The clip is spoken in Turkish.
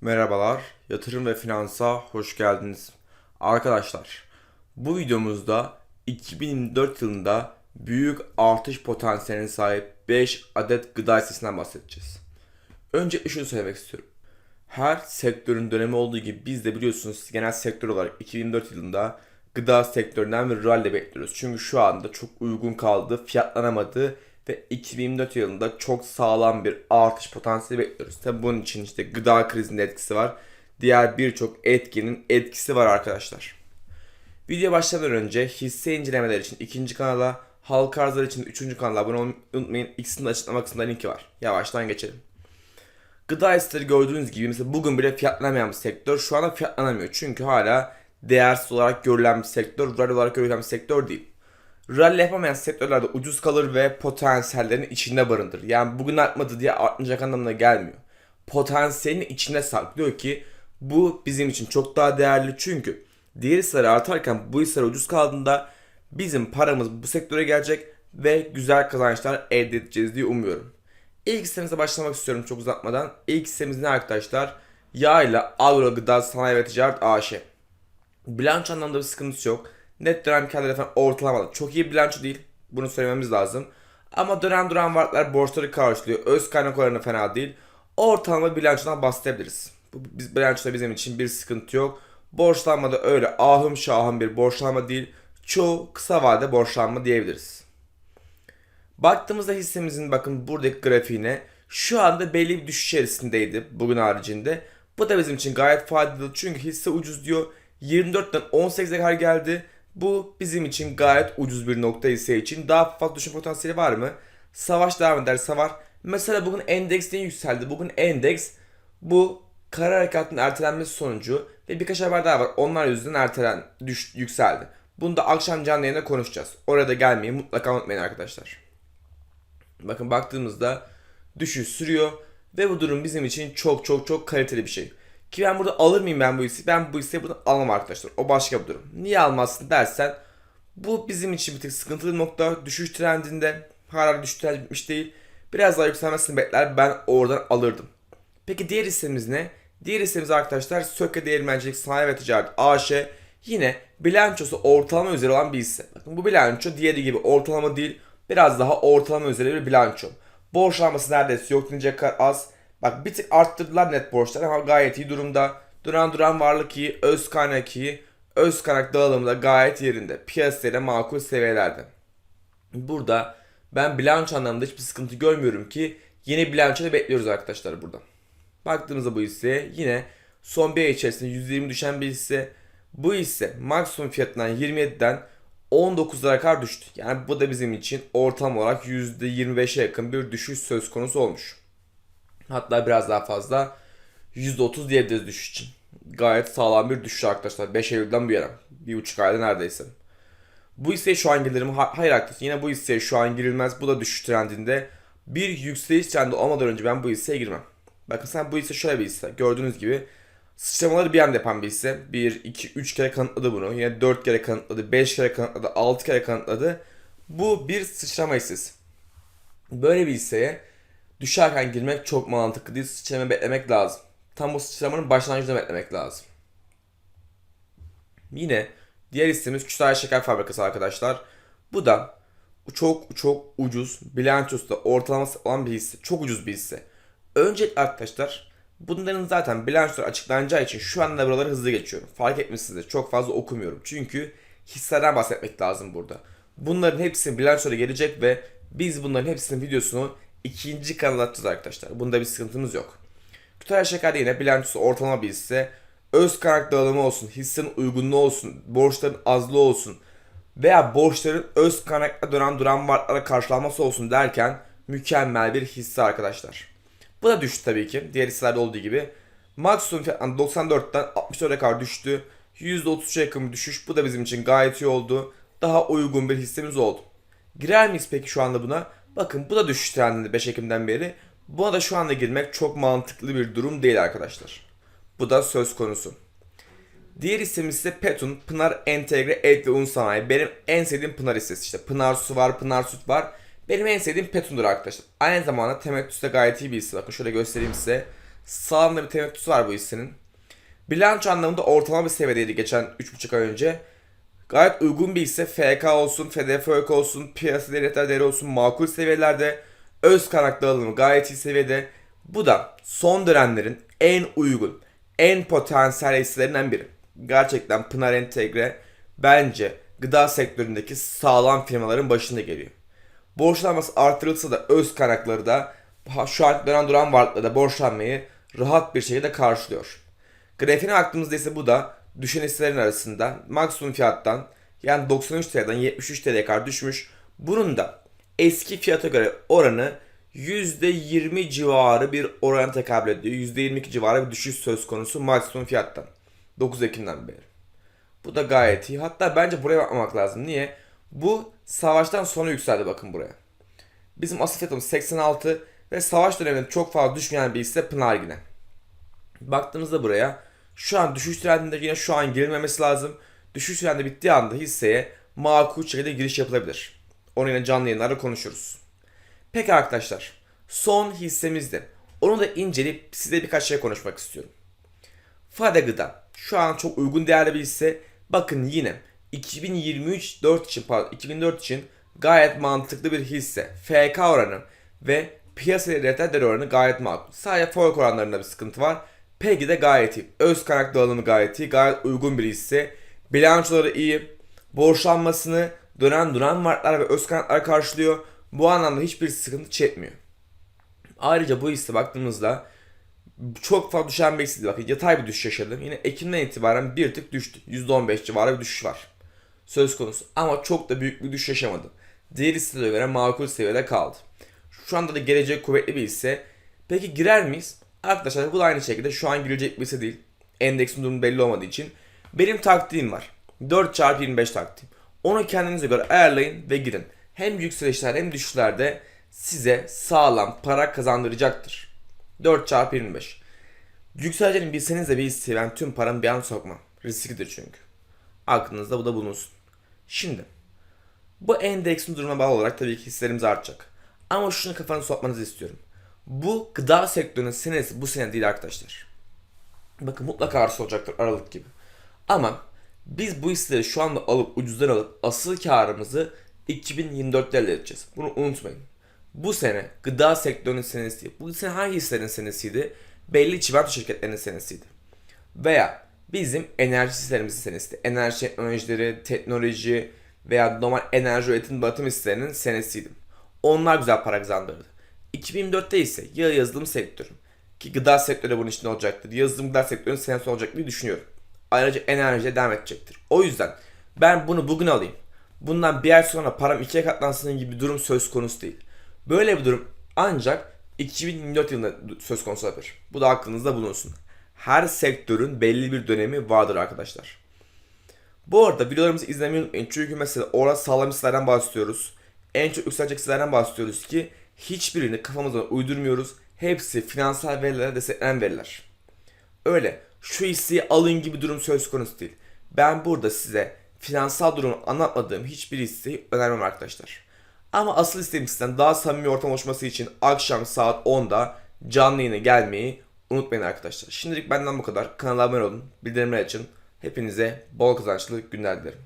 Merhabalar, yatırım ve finansa hoş geldiniz. Arkadaşlar, bu videomuzda 2024 yılında büyük artış potansiyeline sahip 5 adet gıda hissesinden bahsedeceğiz. Öncelikle şunu söylemek istiyorum. Her sektörün dönemi olduğu gibi biz de biliyorsunuz genel sektör olarak 2024 yılında gıda sektöründen bir rally bekliyoruz. Çünkü şu anda çok uygun kaldı, fiyatlanamadı ve 2024 yılında çok sağlam bir artış potansiyeli bekliyoruz. Tabi bunun için işte gıda krizinin etkisi var. Diğer birçok etkinin etkisi var arkadaşlar. Video başlamadan önce hisse incelemeleri için ikinci kanala, halka arzlar için üçüncü kanala abone olmayı unutmayın. İkisinin açıklama kısmında linki var. Yavaştan geçelim. Gıda hisseleri gördüğünüz gibi mesela bugün bile fiyatlanamayan bir sektör şu anda fiyatlanamıyor. Çünkü hala değersiz olarak görülen bir sektör, rally olarak görülen bir sektör değil. Rally yapamayan sektörlerde ucuz kalır ve potansiyellerin içinde barındırır. Yani bugün artmadı diye artmayacak anlamına gelmiyor. Potansiyelin içinde saklıyor ki bu bizim için çok daha değerli çünkü diğer hisseler artarken bu hisseler ucuz kaldığında bizim paramız bu sektöre gelecek ve güzel kazançlar elde edeceğiz diye umuyorum. İlk hissemize başlamak istiyorum çok uzatmadan. İlk hissemiz ne arkadaşlar? Yağ ile Agro Gıda Sanayi ve Ticaret AŞ. Bilanço anlamda bir sıkıntısı yok. Net dönem karları falan ortalamalı. Çok iyi bilanço değil. Bunu söylememiz lazım. Ama dönem duran varlıklar borçları karşılıyor. Öz kaynak oranı fena değil. Ortalama bilançodan bahsedebiliriz. Bu biz, bilançoda bizim için bir sıkıntı yok. Borçlanma da öyle ahım şahım bir borçlanma değil. Çoğu kısa vade borçlanma diyebiliriz. Baktığımızda hissemizin bakın buradaki grafiğine şu anda belli bir düşüş içerisindeydi bugün haricinde. Bu da bizim için gayet faydalı çünkü hisse ucuz diyor. 24'ten 18'e kadar geldi. Bu bizim için gayet ucuz bir nokta hisse için. Daha fazla düşme potansiyeli var mı? Savaş devam ederse var. Mesela bugün endeks niye yükseldi? Bugün endeks bu karar harekatının ertelenmesi sonucu ve birkaç haber daha var. Onlar yüzünden ertelen, düş, yükseldi. Bunu da akşam canlı yayında konuşacağız. Orada gelmeyi mutlaka unutmayın arkadaşlar. Bakın baktığımızda düşüş sürüyor ve bu durum bizim için çok çok çok kaliteli bir şey. Ki ben burada alır mıyım ben bu hisseyi? Ben bu hisseyi buradan alamam arkadaşlar. O başka bir durum. Niye almazsın dersen bu bizim için bir tık sıkıntılı nokta. Düşüş trendinde hala düşüş trendi bitmiş değil. Biraz daha yükselmesini bekler ben oradan alırdım. Peki diğer hissemiz ne? Diğer hissemiz arkadaşlar Söke Değirmencilik Sanayi ve Ticaret AŞ yine bilançosu ortalama üzeri olan bir hisse. Bakın bu bilanço diğeri gibi ortalama değil biraz daha ortalama üzeri bir bilanço. Borçlanması neredeyse yok diyecek kadar az. Bak bir tık arttırdılar net borçlar ama gayet iyi durumda. Duran duran varlık iyi, öz kaynak iyi. Öz kaynak dağılımı da gayet yerinde. Piyasayla makul seviyelerde. Burada ben bilanço anlamında hiçbir sıkıntı görmüyorum ki yeni bilanço bekliyoruz arkadaşlar burada. Baktığımızda bu hisseye yine son bir ay içerisinde %20 düşen bir hisse. Bu hisse maksimum fiyatından 27'den 19'lara kadar düştü. Yani bu da bizim için ortalama olarak %25'e yakın bir düşüş söz konusu olmuş. Hatta biraz daha fazla %30 diyebiliriz düşüş için. Gayet sağlam bir düşüş arkadaşlar. 5 Eylül'den bu yana. Bir buçuk ayda neredeyse. Bu hisseye şu an? Ha- Hayır arkadaşlar. Yine bu hisseye şu an girilmez. Bu da düşüş trendinde. Bir yükseliş trendi olmadan önce ben bu hisseye girmem. Bakın sen bu hisse şöyle bir hisse. Gördüğünüz gibi sıçramaları bir anda yapan bir hisse. 1, 2, 3 kere kanıtladı bunu. Yine 4 kere kanıtladı, 5 kere kanıtladı, 6 kere kanıtladı. Bu bir sıçrama hissesi. Böyle bir hisseye düşerken girmek çok mantıklı değil. Sıçrama beklemek lazım. Tam bu sıçramanın başlangıcını beklemek lazım. Yine diğer hissemiz Kütahya Şeker Fabrikası arkadaşlar. Bu da çok çok ucuz. Bilançosu da ortalaması olan bir hisse. Çok ucuz bir hisse. Öncelikle arkadaşlar bunların zaten bilançoları açıklanacağı için şu anda buraları hızlı geçiyorum. Fark etmişsinizdir. Çok fazla okumuyorum. Çünkü hisselerden bahsetmek lazım burada. Bunların hepsinin bilançoları gelecek ve biz bunların hepsinin videosunu ikinci kanala atacağız arkadaşlar. Bunda bir sıkıntımız yok. Kütahya Şeker de yine bilançosu ortalama bir hisse. Öz kaynak dağılımı olsun, hissenin uygunluğu olsun, borçların azlığı olsun veya borçların öz kaynakla dönen duran varlıklara karşılanması olsun derken mükemmel bir hisse arkadaşlar. Bu da düştü tabii ki. Diğer hisselerde olduğu gibi. Maksimum fiyattan 94'ten 64'e kadar düştü. %33'e yakın bir düşüş. Bu da bizim için gayet iyi oldu. Daha uygun bir hissemiz oldu. Girer miyiz peki şu anda buna? Bakın bu da düşüş trendinde 5 Ekim'den beri. Buna da şu anda girmek çok mantıklı bir durum değil arkadaşlar. Bu da söz konusu. Diğer hissemiz ise Petun, Pınar Entegre Et ve Un Sanayi. Benim en sevdiğim Pınar hissesi işte. Pınar Su var, Pınar Süt var. Benim en sevdiğim Petun'dur arkadaşlar. Aynı zamanda Temettüs de gayet iyi bir hisse. Bakın şöyle göstereyim size. Sağlam da bir temettüsü var bu hissenin. Bilanço anlamında ortalama bir seviyedeydi geçen 3,5 ay önce. Gayet uygun bir hisse. FK olsun, FDFÖK olsun, piyasa devletler değeri olsun makul seviyelerde. Öz kaynak dağılımı gayet iyi seviyede. Bu da son dönemlerin en uygun, en potansiyel hisselerinden biri. Gerçekten Pınar Entegre bence gıda sektöründeki sağlam firmaların başında geliyor. Borçlanması artırılsa da öz kaynakları da şu an dönen duran varlıkla da borçlanmayı rahat bir şekilde karşılıyor. Grafiğine baktığımızda ise bu da düşen hisselerin arasında maksimum fiyattan yani 93 TL'den 73 TL'ye kadar düşmüş. Bunun da eski fiyata göre oranı %20 civarı bir orana tekabül ediyor. %22 civarı bir düşüş söz konusu maksimum fiyattan. 9 Ekim'den beri. Bu da gayet iyi. Hatta bence buraya bakmamak lazım. Niye? Bu savaştan sonra yükseldi bakın buraya. Bizim asıl fiyatımız 86 ve savaş döneminde çok fazla düşmeyen bir hisse Pınar yine. Baktığımızda buraya şu an düşüş trendinde yine şu an girilmemesi lazım. Düşüş trendi bittiği anda hisseye makul şekilde giriş yapılabilir. Onu yine canlı yayınlarda konuşuruz. Peki arkadaşlar son hissemizde. Onu da inceleyip size birkaç şey konuşmak istiyorum. Fade Gıda. Şu an çok uygun değerli bir hisse. Bakın yine 2023 4 için pardon 2004 için gayet mantıklı bir hisse. FK oranı ve piyasa değer oranı gayet makul. Sadece fork oranlarında bir sıkıntı var. PEG'i de gayet iyi. Öz kaynak dağılımı gayet iyi. Gayet uygun bir hisse. Bilançoları iyi. Borçlanmasını dönen duran varlıklar ve öz kaynaklar karşılıyor. Bu anlamda hiçbir sıkıntı çekmiyor. Ayrıca bu hisse baktığımızda çok fazla düşen bir hisse değil. Bakın yatay bir düşüş yaşadı. Yine Ekim'den itibaren bir tık düştü. %15 civarı bir düşüş var. Söz konusu. Ama çok da büyük bir düşüş yaşamadı. Diğer hisselere göre makul seviyede kaldı. Şu anda da gelecek kuvvetli bir hisse. Peki girer miyiz? Arkadaşlar bu da aynı şekilde şu an girecek bir hisse değil. Endeksin durumu belli olmadığı için. Benim taktiğim var. 4 çarpı 25 taktiğim. Onu kendinize göre ayarlayın ve girin. Hem yükselişler hem düşüşlerde size sağlam para kazandıracaktır. 4 çarpı 25. Yükseleceğini bilseniz de bir hisseye ben tüm paramı bir an sokmam. Risklidir çünkü. Aklınızda bu da bulunsun. Şimdi bu endeksin durumuna bağlı olarak tabii ki hisselerimiz artacak. Ama şunu kafanıza sokmanızı istiyorum. Bu gıda sektörünün senesi bu sene değil arkadaşlar. Bakın mutlaka arsa olacaktır Aralık gibi. Ama biz bu hisseleri şu anda alıp ucuzdan alıp asıl karımızı 2024'te elde edeceğiz. Bunu unutmayın. Bu sene gıda sektörünün senesi. Bu sene hangi hisselerin senesiydi? Belli çimento şirketlerinin senesiydi. Veya bizim enerji hisselerimizin senesiydi. Enerji teknolojileri, teknoloji veya normal enerji üretim batım hisselerinin senesiydi. Onlar güzel para kazandırdı. 2024'te ise ya yazılım sektörü ki gıda sektörü bunun içinde olacaktır. Yazılım gıda sektörünün senesi olacak diye düşünüyorum. Ayrıca enerjiye devam edecektir. O yüzden ben bunu bugün alayım. Bundan bir ay sonra param ikiye katlansın gibi bir durum söz konusu değil. Böyle bir durum ancak 2024 yılında söz konusu olabilir. Bu da aklınızda bulunsun. Her sektörün belli bir dönemi vardır arkadaşlar. Bu arada videolarımızı izlemeyi unutmayın. Çünkü mesela orada sağlam hisselerden bahsediyoruz. En çok yükselecek hisselerden bahsediyoruz ki hiçbirini kafamıza uydurmuyoruz. Hepsi finansal verilere desteklenen veriler. Öyle şu hisseyi alın gibi durum söz konusu değil. Ben burada size finansal durumu anlatmadığım hiçbir hisseyi önermem arkadaşlar. Ama asıl isteğim sizden daha samimi ortam oluşması için akşam saat 10'da canlı yayına gelmeyi unutmayın arkadaşlar. Şimdilik benden bu kadar. Kanala abone olun, bildirimleri açın. Hepinize bol kazançlı günler dilerim.